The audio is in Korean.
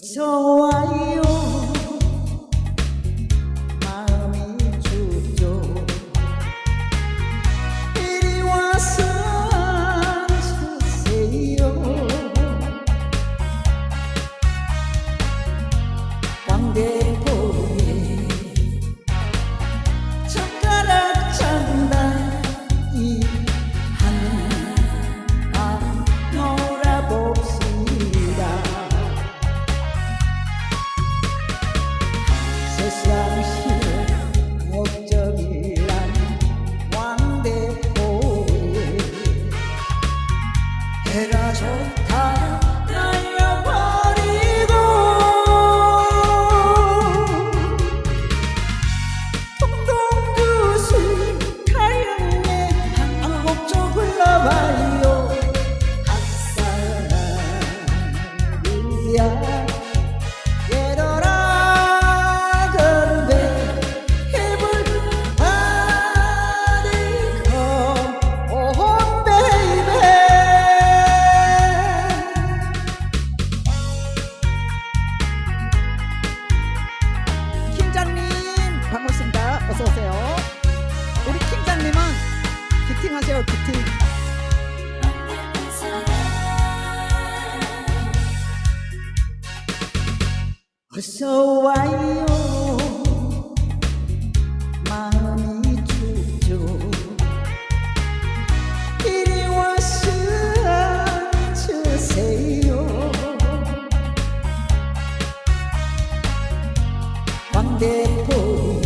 어서 와 안녕하세요 비트. 어서 와요. 마음이 춥죠. 이리 와서 앉으세요. 왕대포.